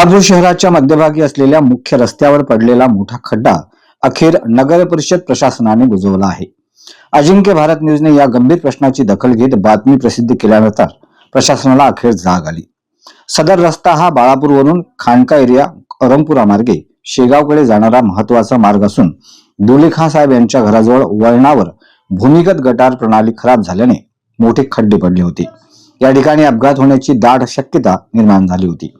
बाळापूर शहराच्या मध्यभागी असलेल्या मुख्य रस्त्यावर पडलेला मोठा खड्डा अखेर नगर परिषद प्रशासनाने बुजवला आहे. अजिंक्य भारत न्यूजने या गंभीर प्रश्नाची दखल घेत बातमी प्रसिद्ध केल्यानंतर प्रशासनाला अखेर जाग आली. सदर रस्ता हा बाळापूरवरून खांडका एरिया अरमपुरा मार्गे शेगावकडे जाणारा महत्त्वाचा मार्ग असून दुलेखा साहेब यांच्या घराजवळ वळणावर भूमिगत गटार प्रणाली खराब झाल्याने मोठे खड्डे पडले होते. या ठिकाणी अपघात होण्याची दाट शक्यता निर्माण झाली होती.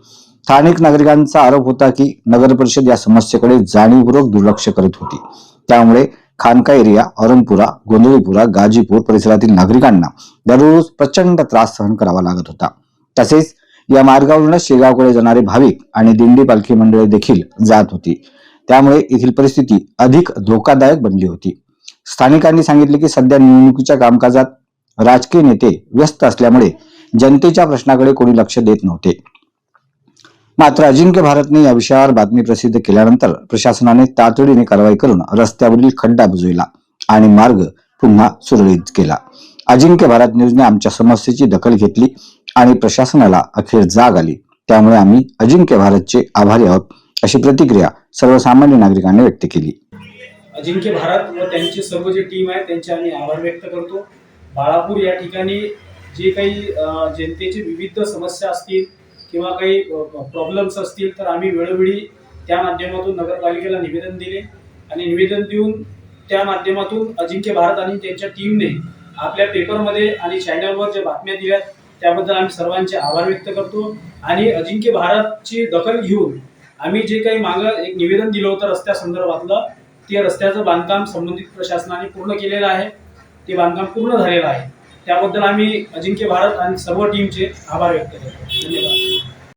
स्थानिक नागरिकांचा आरोप होता की नगर परिषद या समस्येकडे जाणीवपूर्वक दुर्लक्ष करीत होती. त्यामुळे खानका एरिया औरंगपुरा गोंधळीपुरा गाजीपूर परिसरातील नागरिकांना दररोज प्रचंड त्रास सहन करावा लागत होता. तसेच या मार्गावरूनच शेगावकडे जाणारे भाविक आणि दिंडी पालखी मंडळे देखील जात होती. त्यामुळे येथील परिस्थिती अधिक धोकादायक बनली होती. स्थानिकांनी सांगितले की सध्या निवडणुकीच्या कामकाजात राजकीय नेते व्यस्त असल्यामुळे जनतेच्या प्रश्नाकडे कोणी लक्ष देत नव्हते. मात्र अजिंक्य भारतने या विषयावर बातमी प्रसिद्ध केल्यानंतर प्रशासनाने तातडीने कारवाई करून रस्त्यावरील खड्डा बुजविला आणि मार्ग पुन्हा सुरळीत केला. अजिंक्य भारत न्यूजने आमच्या समस्येची दखल घेतली आणि प्रशासनाला अखेर जाग आली. त्यामुळे आम्ही अजिंक्य भारतचे आभारी आहोत अशी प्रतिक्रिया सर्वसामान्य नागरिकांनी व्यक्त केली. अजिंक्य भारत व त्यांची सर्व जे टीम आहे त्यांचे आम्ही आभार व्यक्त करतो. बाळापूर या ठिकाणी जे काही जनतेचे विविध समस्या असतील किंवा काही प्रॉब्लेम्स असतील तर आम्ही वेळोवेळी त्या माध्यमातून नगरपालिकेला निवेदन दिले आणि निवेदन देऊन त्या माध्यमातून अजिंक्य भारत आणि त्यांच्या टीमने आपल्या पेपरमध्ये आणि चॅनलवर ज्या बातम्या दिल्यात त्याबद्दल आम्ही सर्वांचे आभार व्यक्त करतो. आणि अजिंक्य भारतची दखल घेऊन आम्ही जे काही मागं एक निवेदन दिलं होतं रस्त्या संदर्भातलं ते रस्त्याचं बांधकाम संबंधित प्रशासनाने पूर्ण केलेलं आहे. ते बांधकाम पूर्ण झालेलं आहे. त्याबद्दल आम्ही अजिंक्य भारत आणि सर्व टीमचे आभार व्यक्त करतो. धन्यवाद.